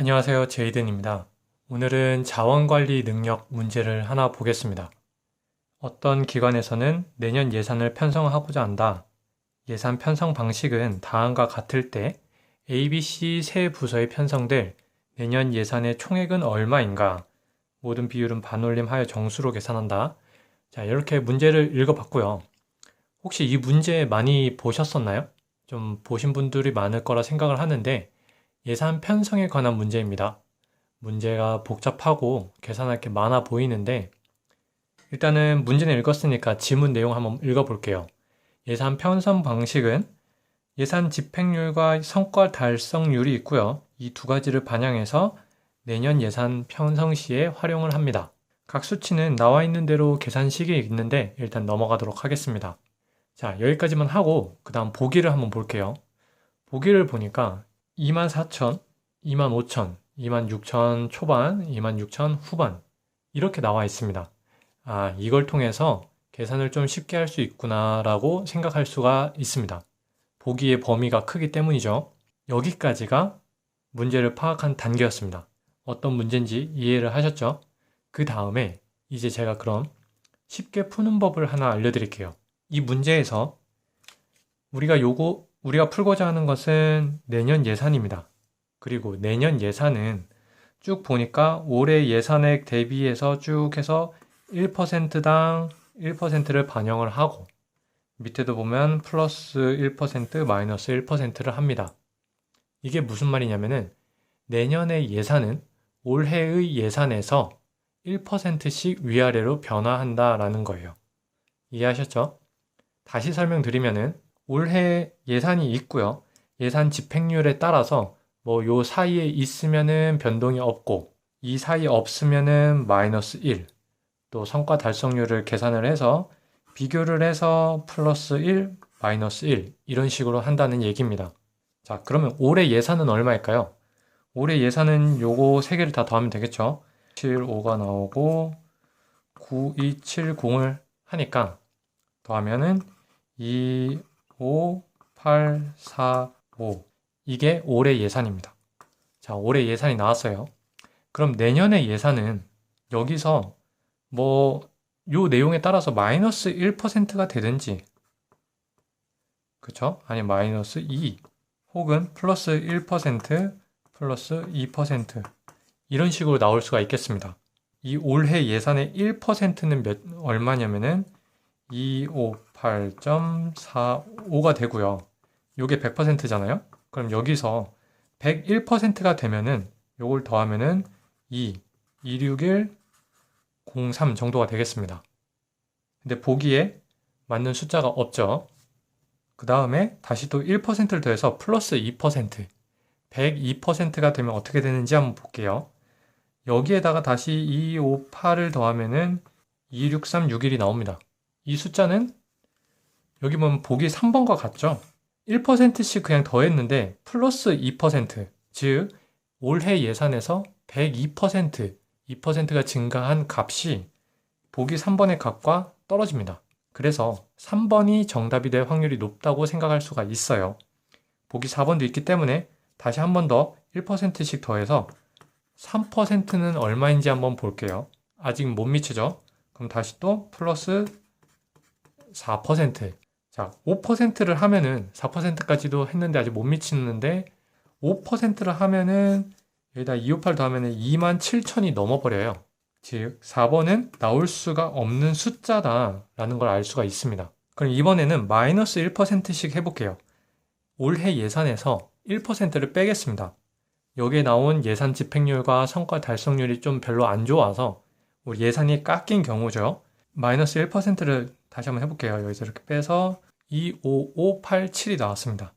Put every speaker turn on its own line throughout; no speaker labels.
안녕하세요. 제이든입니다. 오늘은 자원관리 능력 문제를 하나 보겠습니다. 어떤 기관에서는 내년 예산을 편성하고자 한다. 예산 편성 방식은 다음과 같을 때 ABC 세 부서에 편성될 내년 예산의 총액은 얼마인가? 모든 비율은 반올림하여 정수로 계산한다. 자, 이렇게 문제를 읽어봤고요. 혹시 이 문제 많이 보셨었나요? 좀 보신 분들이 많을 거라 생각을 하는데 예산 편성에 관한 문제입니다. 문제가 복잡하고 계산할 게 많아 보이는데 일단은 문제는 읽었으니까 지문 내용 한번 읽어볼게요. 예산 편성 방식은 예산 집행률과 성과 달성률이 있고요. 이 두 가지를 반영해서 내년 예산 편성 시에 활용을 합니다. 각 수치는 나와 있는 대로 계산식이 있는데 일단 넘어가도록 하겠습니다. 자, 여기까지만 하고 그 다음 보기를 한번 볼게요. 보기를 보니까 24,000, 25,000, 26,000 초반, 26,000 후반 이렇게 나와 있습니다. 아, 이걸 통해서 계산을 좀 쉽게 할 수 있구나라고 생각할 수가 있습니다. 보기의 범위가 크기 때문이죠. 여기까지가 문제를 파악한 단계였습니다. 어떤 문제인지 이해를 하셨죠? 그 다음에 이제 제가 그럼 쉽게 푸는 법을 하나 알려드릴게요. 이 문제에서 우리가 요거 우리가 풀고자 하는 것은 내년 예산입니다. 그리고 내년 예산은 쭉 보니까 올해 예산액 대비해서 쭉 해서 1%당 1%를 반영을 하고 밑에도 보면 플러스 1% 마이너스 1%를 합니다. 이게 무슨 말이냐면은 내년의 예산은 올해의 예산에서 1%씩 위아래로 변화한다라는 거예요. 이해하셨죠? 다시 설명드리면은 올해 예산이 있고요. 예산 집행률에 따라서 뭐 요 사이에 있으면은 변동이 없고 이 사이에 없으면은 마이너스 1. 또 성과 달성률을 계산을 해서 비교를 해서 플러스 1, 마이너스 1 이런 식으로 한다는 얘기입니다. 자, 그러면 올해 예산은 얼마일까요? 올해 예산은 요거 세 개를 다 더하면 되겠죠? 7, 5가 나오고 9, 2, 7, 0을 하니까 더하면은 2, 5, 8, 4, 5. 이게 올해 예산입니다. 자, 올해 예산이 나왔어요. 그럼 내년의 예산은 여기서 뭐, 요 내용에 따라서 마이너스 1%가 되든지, 그쵸? 아니, 마이너스 2, 혹은 플러스 1%, 플러스 2%, 이런 식으로 나올 수가 있겠습니다. 이 올해 예산의 1%는 몇, 얼마냐면은 258.45가 되고요. 요게 100%잖아요. 그럼 여기서 101%가 되면은 요걸 더하면은 2, 261, 03 정도가 되겠습니다. 근데 보기에 맞는 숫자가 없죠. 그 다음에 다시 또 1%를 더해서 플러스 2%, 102%가 되면 어떻게 되는지 한번 볼게요. 여기에다가 다시 258을 더하면은 26361이 나옵니다. 이 숫자는 여기 보면 보기 3번과 같죠? 1%씩 그냥 더했는데 플러스 2%, 즉 올해 예산에서 102%, 2%가 증가한 값이 보기 3번의 값과 떨어집니다. 그래서 3번이 정답이 될 확률이 높다고 생각할 수가 있어요. 보기 4번도 있기 때문에 다시 한 번 더 1%씩 더해서 3%는 얼마인지 한번 볼게요. 아직 못 미치죠? 그럼 다시 또 플러스 4%. 자, 5%를 하면은 4%까지도 했는데 아직 못 미치는데 5%를 하면은 여기다 258 더하면은 2만 7천이 넘어버려요. 즉, 4번은 나올 수가 없는 숫자다라는 걸 알 수가 있습니다. 그럼 이번에는 마이너스 1%씩 해볼게요. 올해 예산에서 1%를 빼겠습니다. 여기에 나온 예산 집행률과 성과 달성률이 좀 별로 안 좋아서 우리 예산이 깎인 경우죠. 마이너스 1%를 다시 한번 해볼게요. 여기서 이렇게 빼서 25587이 나왔습니다.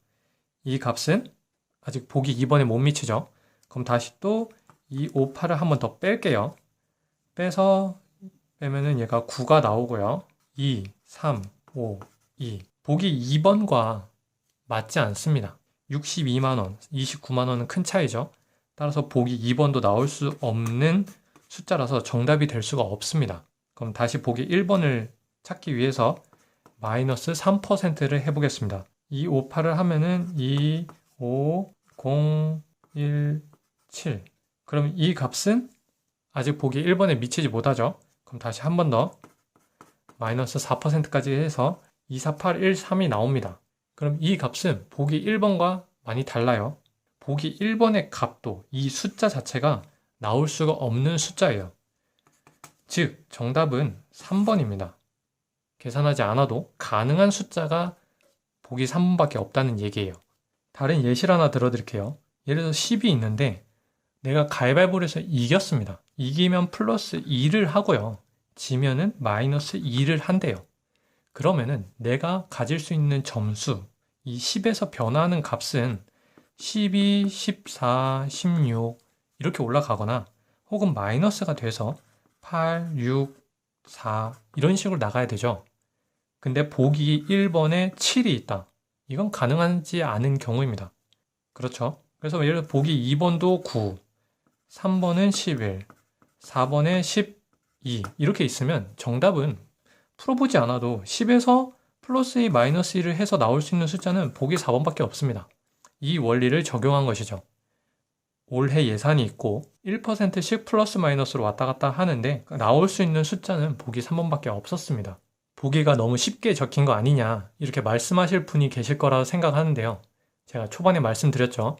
이 값은 아직 보기 2번에 못 미치죠. 그럼 다시 또 258을 한번 더 뺄게요. 빼서 빼면은 얘가 9가 나오고요. 2, 3, 5, 2. 보기 2번과 맞지 않습니다. 62만원, 29만원은 큰 차이죠. 따라서 보기 2번도 나올 수 없는 숫자라서 정답이 될 수가 없습니다. 그럼 다시 보기 1번을 찾기 위해서 마이너스 3%를 해보겠습니다. 이 58을 하면은 2, 5, 0, 1, 7. 그럼 이 값은 아직 보기 1번에 미치지 못하죠. 그럼 다시 한 번 더 마이너스 4%까지 해서 24813이 나옵니다. 그럼 이 값은 보기 1번과 많이 달라요. 보기 1번의 값도 이 숫자 자체가 나올 수가 없는 숫자예요. 즉, 정답은 3번입니다. 계산하지 않아도 가능한 숫자가 보기 3번밖에 없다는 얘기예요. 다른 예시를 하나 들어드릴게요. 예를 들어 10이 있는데 내가 가위바위보를 해서 이겼습니다. 이기면 플러스 2를 하고요. 지면은 마이너스 2를 한대요. 그러면은 내가 가질 수 있는 점수, 이 10에서 변화하는 값은 12, 14, 16 이렇게 올라가거나 혹은 마이너스가 돼서 8, 6, 4 이런 식으로 나가야 되죠. 근데 보기 1번에 7이 있다. 이건 가능하지 않은 경우입니다. 그렇죠? 그래서 예를 들어 보기 2번도 9, 3번은 11, 4번에 12 이렇게 있으면 정답은 풀어보지 않아도 10에서 플러스 2 마이너스 1을 해서 나올 수 있는 숫자는 보기 4번밖에 없습니다. 이 원리를 적용한 것이죠. 올해 예산이 있고 1%씩 플러스 마이너스로 왔다 갔다 하는데 나올 수 있는 숫자는 보기 3번밖에 없었습니다. 보기가 너무 쉽게 적힌 거 아니냐 이렇게 말씀하실 분이 계실 거라 생각하는데요. 제가 초반에 말씀드렸죠.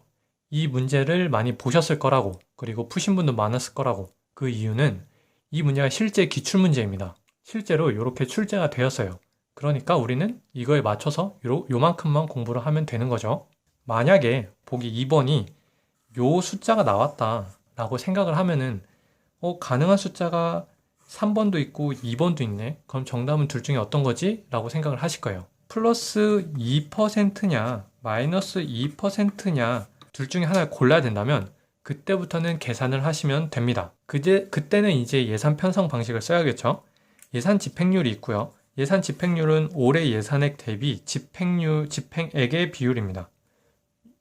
이 문제를 많이 보셨을 거라고 그리고 푸신 분도 많았을 거라고 그 이유는 이 문제가 실제 기출 문제입니다. 실제로 이렇게 출제가 되었어요. 그러니까 우리는 이거에 맞춰서 요, 요만큼만 공부를 하면 되는 거죠. 만약에 보기 2번이 요 숫자가 나왔다 라고 생각을 하면은 어, 가능한 숫자가 3번도 있고 2번도 있네. 그럼 정답은 둘 중에 어떤 거지? 라고 생각을 하실 거예요. 플러스 2%냐, 마이너스 2%냐, 둘 중에 하나를 골라야 된다면 그때부터는 계산을 하시면 됩니다. 그제, 그때는 이제 예산 편성 방식을 써야겠죠. 예산 집행률이 있고요. 예산 집행률은 올해 예산액 대비 집행률, 집행액의 비율입니다.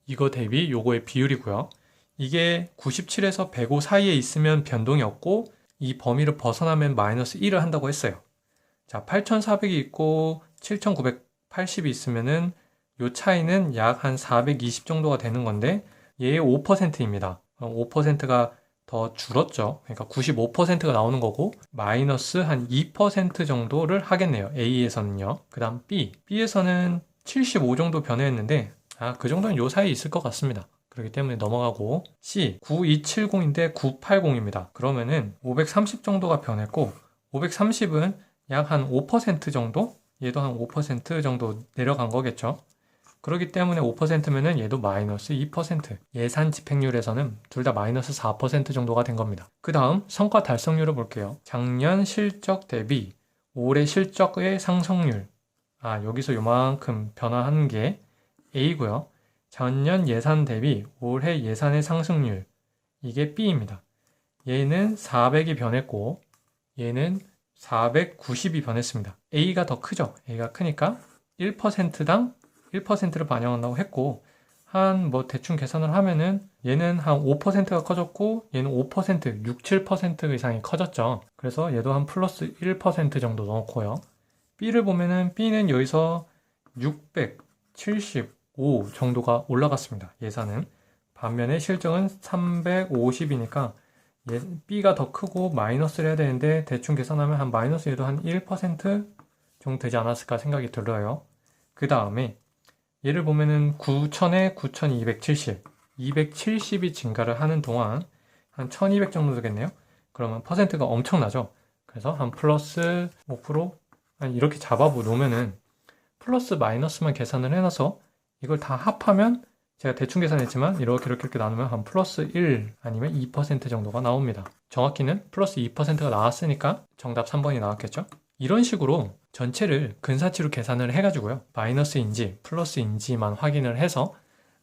이거 대비 요거의 비율이고요. 이게 97에서 105 사이에 있으면 변동이 없고 이 범위를 벗어나면 마이너스 1을 한다고 했어요. 자, 8,400이 있고 7,980이 있으면은 요 차이는 약 한 420 정도가 되는 건데 얘의 5%입니다. 5%가 더 줄었죠. 그러니까 95%가 나오는 거고 마이너스 한 2% 정도를 하겠네요. A에서는요. 그 다음 B. B에서는 75 정도 변화했는데 아, 그 정도는 요 사이에 있을 것 같습니다. 그렇기 때문에 넘어가고 C 9270인데 980입니다. 그러면은 530 정도가 변했고 530은 약 한 5% 정도? 얘도 한 5% 정도 내려간 거겠죠. 그렇기 때문에 5%면은 얘도 마이너스 2%. 예산 집행률에서는 둘 다 마이너스 4% 정도가 된 겁니다. 그 다음 성과 달성률을 볼게요. 작년 실적 대비 올해 실적의 상승률. 아, 여기서 요만큼 변화한 게 A고요. 전년 예산 대비 올해 예산의 상승률. 이게 B입니다. 얘는 400이 변했고 얘는 490이 변했습니다. A가 더 크죠? A가 크니까 1%당 1%를 반영한다고 했고 한 뭐 대충 계산을 하면은 얘는 한 5%가 커졌고 얘는 5% 6, 7% 이상이 커졌죠. 그래서 얘도 한 플러스 1% 정도 넣고요. B를 보면은 B는 여기서 675 정도가 올라갔습니다. 예산은 반면에 실적은 350이니까 B가 더 크고 마이너스를 해야 되는데 대충 계산하면 한 마이너스 얘도 한 1% 정도 되지 않았을까 생각이 들어요. 그 다음에 얘를 보면은 9,000에 9,270, 270이 증가를 하는 동안 한 1,200 정도 되겠네요. 그러면 퍼센트가 엄청나죠. 그래서 한 플러스 5%, 한 이렇게 잡아 놓으면은 플러스 마이너스만 계산을 해놔서 이걸 다 합하면 제가 대충 계산했지만 이렇게 이렇게 이렇게 나누면 한 플러스 1 아니면 2% 정도가 나옵니다. 정확히는 플러스 2%가 나왔으니까 정답 3번이 나왔겠죠? 이런 식으로 전체를 근사치로 계산을 해가지고요. 마이너스인지 플러스인지만 확인을 해서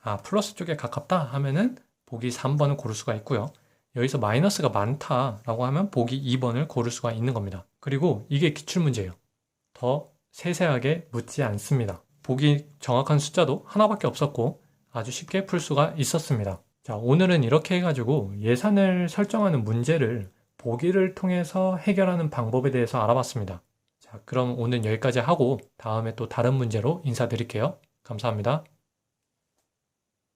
아 플러스 쪽에 가깝다 하면은 보기 3번을 고를 수가 있고요. 여기서 마이너스가 많다라고 하면 보기 2번을 고를 수가 있는 겁니다. 그리고 이게 기출문제예요. 더 세세하게 묻지 않습니다. 보기 정확한 숫자도 하나밖에 없었고 아주 쉽게 풀 수가 있었습니다. 자, 오늘은 이렇게 해가지고 예산을 설정하는 문제를 보기를 통해서 해결하는 방법에 대해서 알아봤습니다. 자, 그럼 오늘 여기까지 하고 다음에 또 다른 문제로 인사드릴게요. 감사합니다.